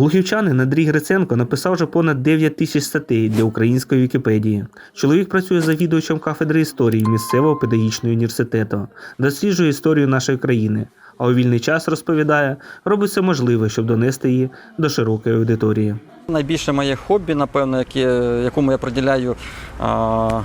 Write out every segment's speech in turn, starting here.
Глухівчанин Андрій Гриценко написав вже понад 9 тисяч статей для української Вікіпедії. Чоловік працює завідувачем кафедри історії місцевого педагогічного університету, досліджує історію нашої країни, а у вільний час розповідає, робить все можливе, щоб донести її до широкої аудиторії. Найбільше моє хобі, напевно, яке, якому я приділяю а,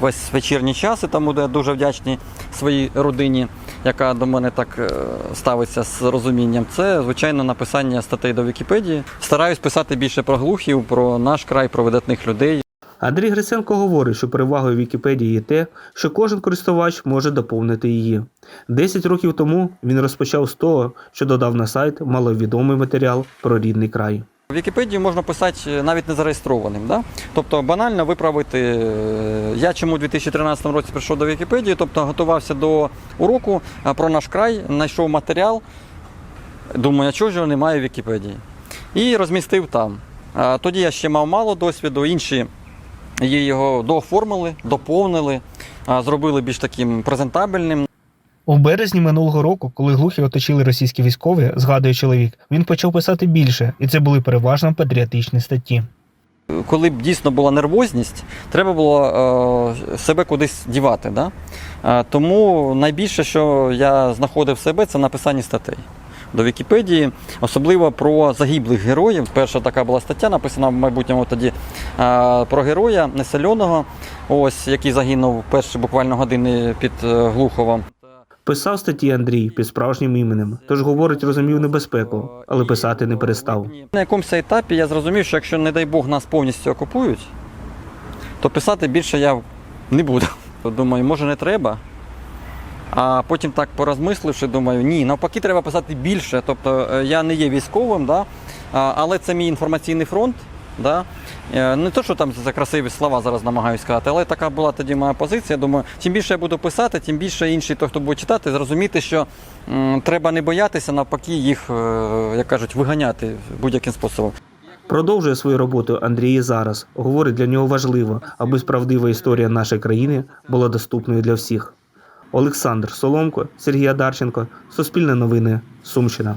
весь вечірній час, і тому я дуже вдячний своїй родині, яка до мене так е, ставиться з розумінням. Це, звичайно, написання статей до Вікіпедії. Стараюсь писати більше про глухів, про наш край, про видатних людей. Андрій Гриценко говорить, що перевагою Вікіпедії є те, що кожен користувач може доповнити її. Десять років тому він розпочав з того, що додав на сайт маловідомий матеріал про рідний край. Вікіпедію можна писати навіть не зареєстрованим. Да? Тобто банально виправити. е, Я чому у 2013 році прийшов до Вікіпедії, тобто готувався до уроку про наш край, знайшов матеріал. Думаю, а чого ж його немає в Вікіпедії? І розмістив там. Тоді я ще мав мало досвіду, інші її його дооформили, доповнили, зробили більш таким презентабельним. У березні минулого року, коли глухі оточили російські військові, згадує чоловік, він почав писати більше, і це були переважно патріотичні статті. коли б дійсно була нервозність, треба було е, себе кудись дівати. Да? Е, тому найбільше, що я знаходив себе, це написання статей. До Вікіпедії, особливо про загиблих героїв. Перша така була стаття, написана в майбутньому тоді е, про героя Несельоного, ось який загинув перші буквально години під е, Глуховом. Писав статті Андрій під справжнім іменем, тож говорить, розумів небезпеку, але писати не перестав. На якомусь етапі я зрозумів, що якщо, не дай Бог, нас повністю окупують, то писати більше я не буду. Думаю, може не треба. А потім так порозмисливши, думаю, ні, навпаки, треба писати більше. Тобто е, я не є військовим, да? але це мій інформаційний фронт. Да? Е, Не то, що там за красиві слова зараз намагаюся сказати, але така була тоді моя позиція. Думаю, чим більше я буду писати, тим більше той, хто буде читати, зрозуміти, що м, треба не боятися, навпаки, їх, е, як кажуть, виганяти будь-яким способом. Продовжує свою роботу Андрій зараз. Говорить, для нього важливо, аби справдива історія нашої країни була доступною для всіх. Олександр Соломко, Сергій Адарченко, Суспільне новини, Сумщина.